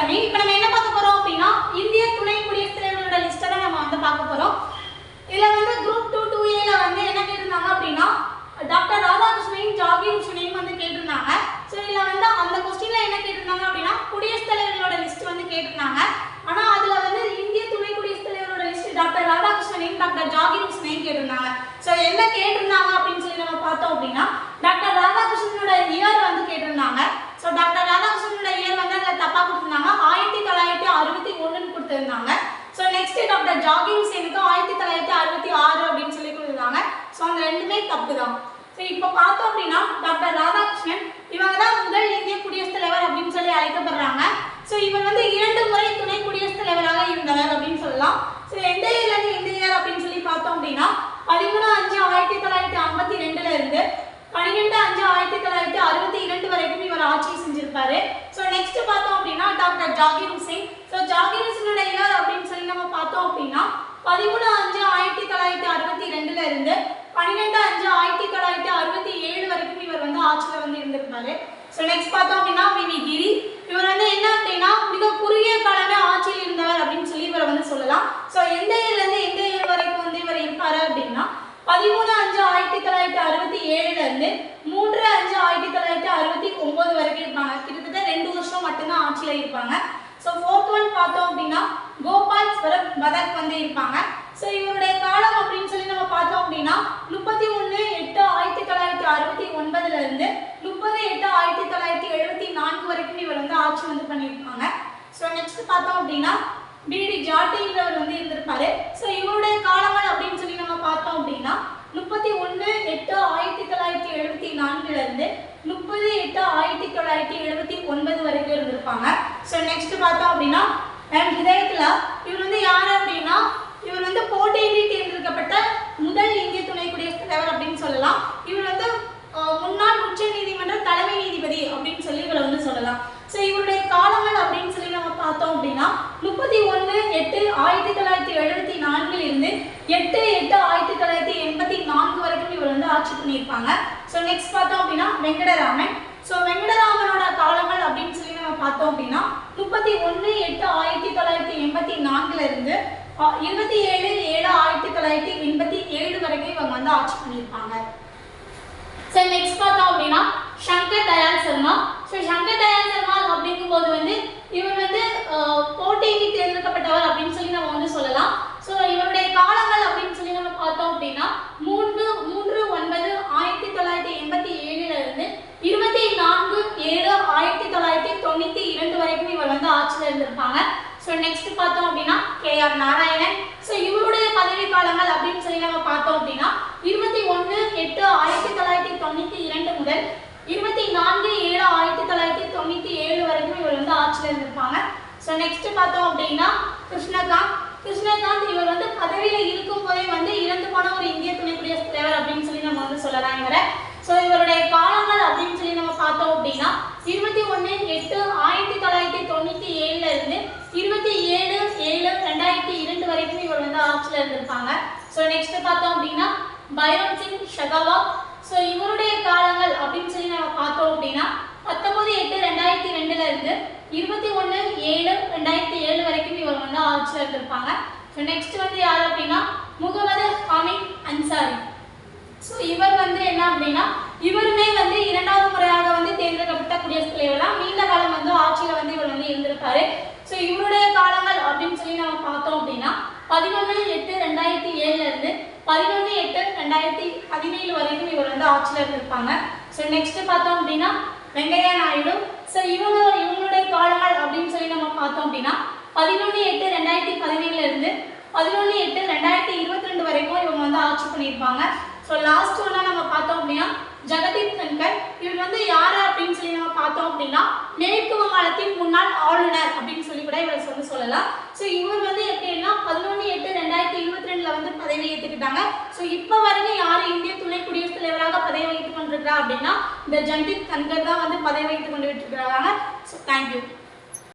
Academy இப்போ நம்ம என்ன பார்க்க போறோம் அப்படின்னா இந்திய துணை குடியரசுத் தலைவர்களோட லிஸ்ட்டை தான் நம்ம வந்து பார்க்க போறோம். இதுல வந்து குரூப் டூ டூ ஏல வந்து என்ன கேட்டிருந்தாங்க அப்படின்னா டாக்டர் ராதாகிருஷ்ணனையும் ஜாகிர் ஹுசனையும் வந்து கேட்டிருந்தாங்க. ஸோ இதுல வந்து அந்த கொஸ்டின்ல என்ன கேட்டிருந்தாங்க அப்படின்னா குடியரசுத் தலைவர்களோட லிஸ்ட் வந்து கேட்டிருந்தாங்க ஆனா அதுல வந்து இந்திய துணை குடியரசுத் தலைவரோட லிஸ்ட் டாக்டர் ராதாகிருஷ்ணனையும் டாக்டர் ஜாகிர் ஹுசனையும் கேட்டிருந்தாங்க ஸோ என்ன கேட்டிருந்தாங்க அப்படின்னு சொல்லி நம்ம பார்த்தோம் அப்படின்னா டாக்டர் ராதாகிருஷ்ணனோட இயர் வந்து கேட்டிருந்தாங்க ஸோ டாக்டர் ராதாகிருஷ்ணனோட இயர் வந்து அதில் தப்பாக கொடுத்துருந்தாங்க ஆயிரத்தி தொள்ளாயிரத்தி அறுபத்தி ஒன்றுன்னு கொடுத்துருந்தாங்க ஸோ நெக்ஸ்ட் டாக்டர் ஜாகிர் ஆயிரத்தி தொள்ளாயிரத்தி அறுபத்தி ஆறு அப்படின்னு சொல்லி கொடுத்துருந்தாங்க ஸோ அந்த ரெண்டுமே தப்பு தான் ஸோ இப்போ பார்த்தோம் அப்படின்னா டாக்டர் ராதாகிருஷ்ணன் இவங்க தான் முதல் இந்திய குடியரசுத் தலைவர் அப்படின்னு சொல்லி அழைக்கப்படுறாங்க. ஸோ இவர் வந்து இரண்டு முறை துணை குடியரசுத் தலைவராக இருந்தவர் அப்படின்னு சொல்லலாம். ஸோ எந்த இயர்லேருந்து எந்த இயர் அப்படின்னு சொல்லி பார்த்தோம் அப்படின்னா பதிமூணு அஞ்சு ஆயிரத்தி தொள்ளாயிரத்தி ஐம்பத்தி ரெண்டுல இருந்து பன்னிரெண்டு அஞ்சு ஆயிரத்தி தொள்ளாயிரத்தி அறுபத்தி இரண்டு வரைக்கும் இவர் ஆட்சி செஞ்சிருப்பாரு. ஸோ நெக்ஸ்ட் பார்த்தோம் அப்படின்னா டாக்டர் ஜாகிர் ஹுசைன். ஸோ ஜாகிர் ஹுசைனோட நம்ம பார்த்தோம் அப்படின்னா பதிமூணு அஞ்சு ஆயிரத்தி தொள்ளாயிரத்தி அறுபத்தி ரெண்டுல இருந்து பன்னிரெண்டு அஞ்சு ஆயிரத்தி தொள்ளாயிரத்தி அறுபத்தி ஏழு வரைக்கும் இவர் வந்து ஆட்சியில் வந்து இருந்திருந்தாரு. ஸோ நெக்ஸ்ட் பார்த்தோம் அப்படின்னா விவி கிரி இவர் வந்து என்ன அப்படின்னா மிக குறுகிய காலமே ஆட்சியில் இருந்தவர் அப்படின்னு சொல்லி இவரை வந்து சொல்லலாம். ஸோ எந்த இயர்ல இருந்து எந்த இயர் வரைக்கும் வந்து இவர் இருப்பார் அப்படின்னா பதிமூணு அஞ்சு ஆயிரத்தி தொள்ளாயிரத்தி அறுபத்தி ஏழுல இருந்து மூன்று அஞ்சு ஆயிரத்தி தொள்ளாயிரத்தி அறுபத்தி ஒன்பது வரைக்கும் இருப்பாங்க. கிட்டத்தட்ட ரெண்டு வருஷம் மட்டும்தான் ஆட்சியில் இருப்பாங்க. ஸோ ஃபோர்த் ஒன் பார்த்தோம் அப்படின்னா கோபால் ஸ்வரப் பதக் வந்து இருப்பாங்க. ஸோ இவருடைய காலம் அப்படின்னு சொல்லி நம்ம பார்த்தோம் அப்படின்னா முப்பத்தி ஒன்று எட்டு ஆயிரத்தி தொள்ளாயிரத்தி அறுபத்தி ஒன்பதுல இருந்து முப்பது எட்டு ஆயிரத்தி தொள்ளாயிரத்தி எழுபத்தி நான்கு வரைக்கும் இவர் வந்து ஆட்சி வந்து பண்ணியிருப்பாங்க. ஸோ நெக்ஸ்ட் பார்த்தோம் அப்படின்னா பிடி ஜாட்டிங்கிறவர் வந்து இருந்திருப்பாரு. ஸோ இவருடைய காலங்கள் அப்படின்னு சொல்லி நம்ம பார்த்தோம் அப்படின்னா முப்பத்தி ஒன்று எட்டு ஆயிரத்தி தொள்ளாயிரத்தி எழுபத்தி நான்குலேருந்து முப்பது எட்டு ஆயிரத்தி தொள்ளாயிரத்தி எழுபத்தி ஒன்பது வரைக்கும் இருந்திருப்பாங்க. ஸோ நெக்ஸ்ட் பார்த்தோம் அப்படின்னா மேம் இதயத்தில் இவர் வந்து யார் அப்படின்னா இவர் வந்து போட்டியின்றி தேர்ந்தெடுக்கப்பட்ட முதல் இந்திய துணை குடியரசுத் தலைவர் அப்படின்னு சொல்லலாம். இவர் வந்து முன்னாள் உச்ச நீதிமன்ற தலைமை நீதிபதி அப்படின்னு சொல்லி இவரை வந்து சொல்லலாம். ஸோ இவருடைய காலங்கள் அப்படின்னு சொல்லி நம்ம பார்த்தோம் அப்படின்னா முப்பத்தி ஒன்று எட்டு ஆயிரத்தி தொள்ளாயிரத்தி எழுபத்தி நான்கில் இருந்து எட்டு எட்டு ஆயிரத்தி தொள்ளாயிரத்தி எண்பத்தி நான்கு வரைக்கும் இவர் வந்து ஆட்சி பண்ணியிருப்பாங்க. ஸோ நெக்ஸ்ட் பார்த்தோம் அப்படின்னா வெங்கடராமன். ஸோ வெங்கடராமனோட காலங்கள் அப்படின்னு சொல்லி நம்ம பார்த்தோம் அப்படின்னா முப்பத்தி ஒன்று எட்டு ஆயிரத்தி தொள்ளாயிரத்தி எண்பத்தி நான்குல இருந்து இருபத்தி ஏழு ஏழு ஆயிரத்தி தொள்ளாயிரத்தி எண்பத்தி ஏழு வரைக்கும் இவங்க வந்து ஆட்சி பண்ணியிருப்பாங்க. சரி நெக்ஸ்ட் பார்த்தோம் அப்படின்னா சங்கர் தயால் சர்மா. ஸோ சங்கர் தயால் சர்மா அப்படிங்கும்போது வந்து இவர் வந்து போட்டிக்கு தேர்ந்தெடுக்கப்பட்டவர் அப்படின்னு சொல்லி நம்ம வந்து சொல்லலாம் ஸோ இவருடைய காலங்கள் அப்படின்னு சொல்லி நம்ம பார்த்தோம் அப்படின்னா மூன்று மூன்று ஒன்பது ஆயிரத்தி தொள்ளாயிரத்தி எண்பத்தி ஏழுல இருந்து இருபத்தி நான்கு ஏழு ஆயிரத்தி தொள்ளாயிரத்தி தொண்ணூற்றி இரண்டு வரைக்கும் இவர் வந்து ஆட்சியில் இருந்திருப்பாங்க ஸோ நெக்ஸ்ட் பார்த்தோம் அப்படின்னா கே ஆர் நாராயணன். ஸோ இவருடைய பதவி காலங்கள் அப்படின்னு சொல்லி நம்ம பார்த்தோம் அப்படின்னா இருபத்தி ஒன்று எட்டு ஆயிரத்தி தொள்ளாயிரத்தி தொண்ணூற்றி இரண்டு முதல் இருபத்தி நான்கு ஏழு ஆயிரத்தி தொள்ளாயிரத்தி தொண்ணூற்றி ஏழு வரைக்கும் இவர் வந்து ஆட்சியில் இருந்திருப்பாங்க. ஸோ நெக்ஸ்ட் பார்த்தோம் அப்படின்னா கிருஷ்ணகாந்த். கிருஷ்ணகாந்த் இவர் வந்து பதவியில் இருக்கும் போதே வந்து இறந்து போன ஒரு இந்திய துணை குடியரசுத் தலைவர் அப்படின்னு சொல்லி நம்ம வந்து சொல்லலாம் இவரை. ஸோ இவருடைய காலங்கள் அப்படின்னு சொல்லி நம்ம பார்த்தோம் அப்படின்னா இருபத்தி ஒன்று எட்டு ஆயிரத்தி தொள்ளாயிரத்தி தொண்ணூற்றி ஏழுல இருந்து இருபத்தி ஏழு ஏழு ரெண்டாயிரத்தி இரண்டு வரைக்கும் இவர் வந்து ஆட்சியில் இருந்திருப்பாங்க. ஸோ நெக்ஸ்ட் பார்த்தோம் அப்படின்னா பைரோன் சிங் ஷெகாவத். ஸோ இவருடைய காலங்கள் அப்படின்னு சொல்லி நம்ம பார்த்தோம் அப்படின்னா பத்தொன்பது எட்டு ரெண்டாயிரத்தி ரெண்டுல இருந்து இருபத்தி ஒன்று ஏழு ரெண்டாயிரத்தி ஏழு வரைக்கும் இவர் வந்து ஆட்சியில் இருந்திருப்பாங்க. ஸோ நெக்ஸ்ட் வந்து யார் அப்படின்னா முகமது ஹமீத் அன்சாரி ஸோ இவர் வந்து என்ன அப்படின்னா இவருமே வந்து இரண்டாவது முறையாக வந்து தேர்ந்தெடுக்கப்பட்ட குடியரசுத் தலைவராக நீண்ட காலம் வந்து ஆட்சியில் வந்து இவர் இருக்காரு ஸோ இவருடைய காலங்கள் அப்படின்னு சொல்லி நம்ம பார்த்தோம் அப்படின்னா பதினொன்று எட்டு ரெண்டாயிரத்தி ஏழுல இருந்து பதினொன்று எட்டு ரெண்டாயிரத்தி பதினேழு வரைக்கும் இவர் வந்து ஆட்சியில் இருந்திருப்பாங்க. ஸோ நெக்ஸ்ட் பார்த்தோம் அப்படின்னா வெங்கையா நாயுடு. ஸோ இவங்க இவங்களுடைய காலங்கள் அப்படின்னு சொல்லி நம்ம பார்த்தோம் அப்படின்னா பதினொன்று எட்டு ரெண்டாயிரத்தி பதினேழுல இருந்து பதினொன்று எட்டு ரெண்டாயிரத்தி இருபத்தி ரெண்டு வரைக்கும் இவங்க வந்து ஆட்சி பண்ணியிருப்பாங்க. ஸோ லாஸ்ட் ஒன்றா நம்ம பார்த்தோம் அப்படின்னா ஜெகதீப் தன்கர். இவர் வந்து யார் அப்படின்னு சொல்லி நம்ம பார்த்தோம் அப்படின்னா மேற்கு வங்காளத்தின் முன்னாள் ஆளுநர் அப்படின்னு சொல்லி கூட இவரை வந்து சொல்லலாம். ஸோ இவர் வந்து எப்படின்னா பதினொன்று எட்டு ரெண்டாயிரத்தி இருபத்தி ரெண்டுல வந்து பதவி ஏற்றுக்கிட்டாங்க ஸோ இப்போ வரைக்கும் யார் இந்திய துணை குடியரசுத் தலைவராக பதவி வைத்துக் கொண்டிருக்கிறா அப்படின்னா இந்த ஜெகதீப் கன்கர் தான் வந்து பதவி வைத்துக் கொண்டு இருக்கிறாங்க ஸோ தேங்க்யூ